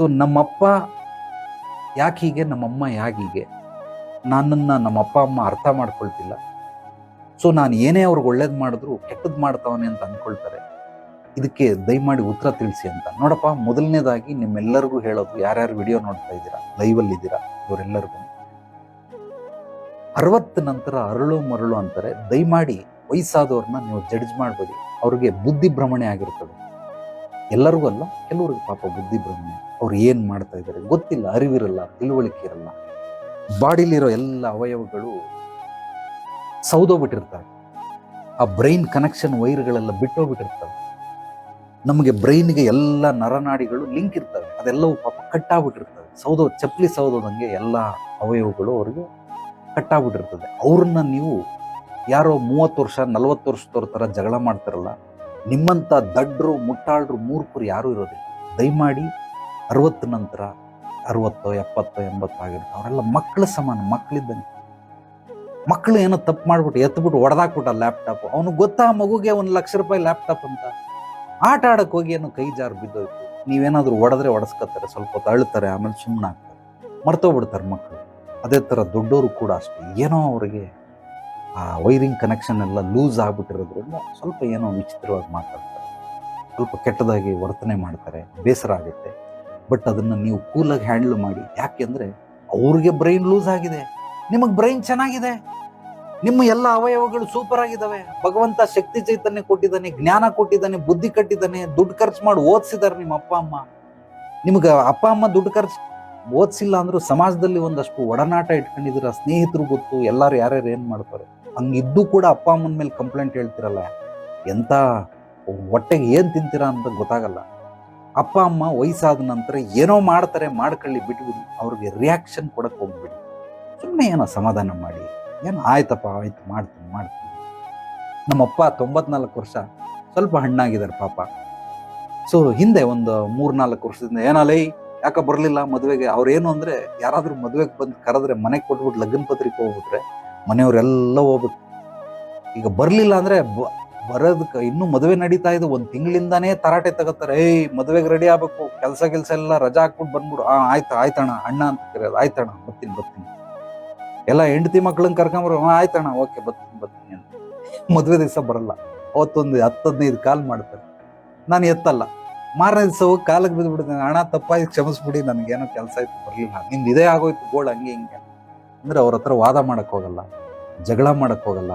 So ನಮ್ಮಪ್ಪ ಯಾಕೆ ಹೀಗೆ, ನಮ್ಮಮ್ಮ ಯಾಕೆ ಹೀಗೆ, ನನ್ನನ್ನು ನಮ್ಮಪ್ಪ, ಅಮ್ಮ ಅರ್ಥ ಮಾಡ್ಕೊಳ್ತಿಲ್ಲ. ಸೊ ನಾನು ಏನೇ ಅವ್ರಿಗೆ ಒಳ್ಳೇದು ಮಾಡಿದ್ರು ಕೆಟ್ಟದ್ದು ಮಾಡ್ತಾವನೆ ಅಂತ ಅಂದ್ಕೊಳ್ತಾರೆ ಇದಕ್ಕೆ ದಯಮಾಡಿ ಉತ್ತರ ತಿಳಿಸಿ ಅಂತ. ನೋಡಪ್ಪ, ಮೊದಲನೇದಾಗಿ ನಿಮ್ಮೆಲ್ಲರಿಗೂ ಹೇಳೋದು, ಯಾರ್ಯಾರು ವಿಡಿಯೋ ನೋಡ್ತಾ ಇದ್ದೀರಾ, ಲೈವಲ್ಲಿ ಇದ್ದೀರಾ, ಇವರೆಲ್ಲರಿಗೂ. ಅರವತ್ತು ನಂತರ ಅರಳು ಮರಳು ಅಂತಾರೆ. ದಯಮಾಡಿ ವಯಸ್ಸಾದವ್ರನ್ನ ನೀವು ಜಡ್ಜ್ ಮಾಡಬೇಡಿ. ಅವ್ರಿಗೆ ಬುದ್ಧಿ ಭ್ರಮಣೆ ಆಗಿರ್ತದೆ. ಎಲ್ಲರಿಗೂ ಅಲ್ಲ, ಕೆಲವ್ರಿಗೆ ಪಾಪ ಬುದ್ಧಿ ಭ್ರಮಣೆ. ಅವ್ರು ಏನು ಮಾಡ್ತಾ ಇದ್ದಾರೆ ಗೊತ್ತಿಲ್ಲ, ಅರಿವಿರಲ್ಲ, ತಿಳುವಳಿಕೆ ಇರಲ್ಲ. ಬಾಡಿಲಿರೋ ಎಲ್ಲ ಅವಯವಗಳು ಸೌದೋಗ್ಬಿಟ್ಟಿರ್ತವೆ. ಆ ಬ್ರೈನ್ ಕನೆಕ್ಷನ್ ವೈರ್ಗಳೆಲ್ಲ ಬಿಟ್ಟೋಗ್ಬಿಟ್ಟಿರ್ತವೆ. ನಮಗೆ ಬ್ರೈನ್ಗೆ ಎಲ್ಲ ನರನಾಡಿಗಳು ಲಿಂಕ್ ಇರ್ತವೆ. ಅದೆಲ್ಲವೂ ಪಾಪ ಕಟ್ಟಾಗ್ಬಿಟ್ಟಿರ್ತವೆ. ಸೌದೋ, ಚಪ್ಪಲಿ ಸೌದೋದಂಗೆ ಎಲ್ಲ ಅವಯವಗಳು ಅವ್ರಿಗೆ ಕಟ್ಟಾಗ್ಬಿಟ್ಟಿರ್ತದೆ. ಅವ್ರನ್ನ ನೀವು ಯಾರೋ ಮೂವತ್ತು ವರ್ಷ, ನಲವತ್ತು ವರ್ಷದವ್ರ ಥರ ಜಗಳ ಮಾಡ್ತಾರಲ್ಲ ನಿಮ್ಮಂಥ ದಡ್ರು, ಮುಟ್ಟಾಳ್ರು, ಮೂರ್ಖರು ಯಾರೂ ಇರೋದಿಲ್ಲ. ದಯಮಾಡಿ ಅರವತ್ತು ನಂತರ ಅರವತ್ತೋ, ಎಪ್ಪತ್ತೋ ಎಂಬತ್ತೋ ಆಗಿರುತ್ತೆ ಅವರೆಲ್ಲ ಮಕ್ಕಳು ಸಮಾನ ಮಕ್ಕಳಿದ್ದಂಗೆ ಮಕ್ಕಳು ಏನೋ ತಪ್ಪು ಮಾಡ್ಬಿಟ್ಟು ಎತ್ಬಿಟ್ಟು ಹೊಡೆದಾಕ್ಬಿಟ್ಟ ಲ್ಯಾಪ್ಟಾಪ್ ಅವನು ಗೊತ್ತಾ ಮಗುಗೆ ಒಂದು ಲಕ್ಷ ರೂಪಾಯಿ ಲ್ಯಾಪ್ಟಾಪ್ ಅಂತ? ಆಟ ಆಡಕ್ಕೆ ಹೋಗಿ ಏನೋ ಕೈ ಜಾರು ಬಿದ್ದೋಯ್ತು. ನೀವೇನಾದರೂ ಹೊಡೆದ್ರೆ ಹೊಡೆಸ್ಕೊತಾರೆ, ಸ್ವಲ್ಪ ಹೊತ್ತು ಅಳ್ತಾರೆ, ಆಮೇಲೆ ಸುಮ್ಮನೆ ಆಗ್ತಾರೆ. ಮರ್ತೋಗ್ಬಿಡ್ತಾರೆ ಮಕ್ಕಳು ಅದೇ ಥರ ದೊಡ್ಡವರು ಕೂಡ ಅಷ್ಟೇ. ಏನೋ ಅವರಿಗೆ ಆ ವೈರಿಂಗ್ ಕನೆಕ್ಷನ್ ಎಲ್ಲ ಲೂಸ್ ಆಗಿಬಿಟ್ಟಿರೋದ್ರಿಂದ ಸ್ವಲ್ಪ ಏನೋ ವಿಚಿತ್ರವಾಗಿ ಮಾತಾಡ್ತಾರೆ. ಸ್ವಲ್ಪ ಕೆಟ್ಟದಾಗಿ ವರ್ತನೆ ಮಾಡ್ತಾರೆ. ಬೇಸರ ಆಗುತ್ತೆ. ಬಟ್ ಅದನ್ನು ನೀವು ಕೂಲಾಗಿ ಹ್ಯಾಂಡಲ್ ಮಾಡಿ. ಯಾಕೆಂದರೆ ಅವ್ರಿಗೆ ಬ್ರೈನ್ ಲೂಸ್ ಆಗಿದೆ. ನಿಮಗೆ ಬ್ರೈನ್ ಚೆನ್ನಾಗಿದೆ. ನಿಮ್ಮ ಎಲ್ಲ ಅವಯವಗಳು ಸೂಪರ್ ಆಗಿದ್ದಾವೆ ಭಗವಂತ ಶಕ್ತಿ ಚೈತನ್ಯ ಕೊಟ್ಟಿದ್ದಾನೆ, ಜ್ಞಾನ ಕೊಟ್ಟಿದ್ದಾನೆ, ಬುದ್ಧಿ ಕಟ್ಟಿದ್ದಾನೆ, ದುಡ್ಡು ಖರ್ಚು ಮಾಡಿ ಓದಿಸಿದ್ದಾರೆ ನಿಮ್ಮ ಅಪ್ಪ, ಅಮ್ಮ. ನಿಮ್ಗೆ ಅಪ್ಪ, ಅಮ್ಮ ದುಡ್ಡು ಖರ್ಚು ಓದಿಸಿಲ್ಲ ಅಂದರೂ ಸಮಾಜದಲ್ಲಿ ಒಂದಷ್ಟು ಒಡನಾಟ ಇಟ್ಕೊಂಡಿದ್ದೀರ, ಸ್ನೇಹಿತರು ಗೊತ್ತು, ಎಲ್ಲರೂ ಯಾರ್ಯಾರು ಏನು ಮಾಡ್ತಾರೆ? ಹಂಗಿದ್ದು ಕೂಡ ಅಪ್ಪ, ಅಮ್ಮನ ಮೇಲೆ ಕಂಪ್ಲೇಂಟ್ ಹೇಳ್ತಿರಲ್ಲ. ಎಂಥ ಹೊಟ್ಟೆಗೆ ಏನು ತಿಂತೀರಾ ಅಂತ ಗೊತ್ತಾಗಲ್ಲ. ಅಪ್ಪ, ಅಮ್ಮ ವಯಸ್ಸಾದ ನಂತರ ಏನೋ ಮಾಡ್ತಾರೆ, ಮಾಡ್ಕೊಳ್ಳಿ ಬಿಟ್ಬಿಡಿ ಅವ್ರಿಗೆ ರಿಯಾಕ್ಷನ್ ಕೊಡಕ್ಕೆ ಹೋಗ್ಬಿಡಿ. ಸುಮ್ಮನೆ ಏನೋ ಸಮಾಧಾನ ಮಾಡಿ. ಏನು ಆಯ್ತಪ್ಪ, ಆಯ್ತು, ಮಾಡ್ತೀನಿ ಮಾಡ್ತೀನಿ. ನಮ್ಮಪ್ಪ ತೊಂಬತ್ನಾಲ್ಕು ವರ್ಷ, ಸ್ವಲ್ಪ ಹಣ್ಣಾಗಿದ್ದಾರೆ ಪಾಪ. ಸೊ ಹಿಂದೆ ಒಂದು ಮೂರ್ನಾಲ್ಕು ವರ್ಷದಿಂದ ಏನಲ್ಲೈ ಯಾಕೆ ಬರಲಿಲ್ಲ ಮದುವೆಗೆ? ಅವ್ರೇನು ಅಂದರೆ, ಯಾರಾದರೂ ಮದುವೆಗೆ ಬಂದು ಕರೆದ್ರೆ ಮನೆಗೆ ಕೊಟ್ಬಿಟ್ಟು ಲಗ್ನ ಪತ್ರಿಕೆ ಹೋಗ್ಬಿಟ್ರೆ ಮನೆಯವರೆಲ್ಲ ಹೋಗ್ಬೇಕು ಈಗ ಬರಲಿಲ್ಲ ಅಂದರೆ ಬರೋದಕ್ಕೆ ಇನ್ನೂ ಮದುವೆ ನಡೀತಾ ಇದೆ. ಒಂದು ತಿಂಗಳಿಂದಾನೇ ತರಾಟೆ ತಗೋತಾರೆ. ಏಯ್, ಮದುವೆಗೆ ರೆಡಿ ಆಗ್ಬೇಕು. ಕೆಲಸ ಕೆಲಸ ಎಲ್ಲ ರಜಾ ಹಾಕ್ಬಿಟ್ಟು ಬಂದ್ಬಿಡು. ಹಾಂ ಆಯ್ತು, ಆಯ್ತಣ್ಣ. ಅಣ್ಣ ಅಂತ ಕರೆಯೋದು ಆಯ್ತಣ್ಣ, ಬರ್ತೀನಿ ಬರ್ತೀನಿ. ಎಲ್ಲ ಹೆಂಡತಿ ಮಕ್ಳನ್ನ ಕರ್ಕೊಂಬರು. ಹಾಂ, ಆಯ್ತಣ್ಣ. ಓಕೆ, ಬರ್ತೀನಿ ಬರ್ತೀನಿ ಅಂತ. ಮದುವೆ ದಿವಸ ಬರಲ್ಲ. ಅವತ್ತೊಂದು ಹತ್ತು ಹದಿನೈದು ಕಾಲ್ ಮಾಡ್ತಾರೆ. ನಾನು ಎತ್ತಲ್ಲ. ಮಾರನೇ ದಿವಸ ಹೋಗಿ ಕಾಲಕ್ಕೆ ಬಿದ್ದುಬಿಡ್ತೀನಿ ಹಣ ತಪ್ಪಾಗಿ ಕ್ಷಮಿಸ್ಬಿಡಿ. ನನಗೇನೋ ಕೆಲಸ ಇತ್ತು ಬರಲಿಲ್ಲ. ನಿಮ್ದು ಇದೇ ಆಗೋಯ್ತು, ಗೋಳ್ ಹಂಗೆ ಹಿಂಗೆ. ಅಂದರೆ ಅವ್ರ ಹತ್ರ ವಾದ ಮಾಡಕ್ಕೆ ಹೋಗಲ್ಲ. ಜಗಳ ಮಾಡಕ್ಕೆ ಹೋಗಲ್ಲ.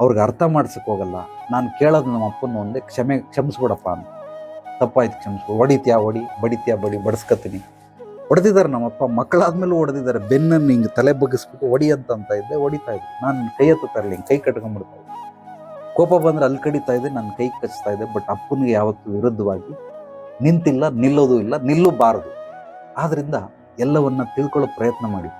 ಅವ್ರಿಗೆ ಅರ್ಥ ಮಾಡ್ಸಕ್ಕೆ ಹೋಗಲ್ಲ. ನಾನು ಕೇಳೋದು ನಮ್ಮ ಅಪ್ಪನ ಒಂದೇ ಕ್ಷಮೆ, ಕ್ಷಮಿಸ್ಬಿಡಪ್ಪ ಅಂತ. ತಪ್ಪಾಯ್ತು, ಕ್ಷಮಿಸ್ಬಿಡು. ಹೊಡಿತ್ಯಾ, ಹೊಡಿ, ಬಡಿತ್ಯಾ, ಬಡಿ, ಬಡಿಸ್ಕತ್ತೀನಿ. ಹೊಡೆದಿದ್ದಾರೆ ನಮ್ಮಪ್ಪ ಮಕ್ಕಳಾದ್ಮೇಲೂ ಹೊಡೆದಿದ್ದಾರೆ. ಬೆನ್ನನ್ನು ಹಿಂಗೆ ತಲೆ ಬಗ್ಗಿಸ್ಬಿಟ್ಟು ಹೊಡಿ ಅಂತ ಅಂತ ಇದ್ದೆ, ಹೊಡಿತಾ ಇದ್ದೆ. ನಾನು ಕೈ ಹತ್ತುತ್ತಾರಲ್ಲ ಹಿಂಗೆ ಕೈ ಕಟ್ಕೊಂಡ್ಬಿಡ್ತಾ ಇದ್ದೆ. ಕೋಪ ಬಂದ್ರೆ ಅಲ್ಲಿ ಕಡಿತಾ ಇದ್ದೆ ನನ್ನ ಕೈ ಕಚ್ತಾ ಇದೆ ಬಟ್ ಅಪ್ಪನಿಗೆ ಯಾವತ್ತೂ ವಿರುದ್ಧವಾಗಿ ನಿಂತಿಲ್ಲ, ನಿಲ್ಲೋದು ಇಲ್ಲ, ನಿಲ್ಲಬಾರದು. ಆದ್ದರಿಂದ ಎಲ್ಲವನ್ನ ತಿಳ್ಕೊಳ್ಳೋ ಪ್ರಯತ್ನ ಮಾಡಿ.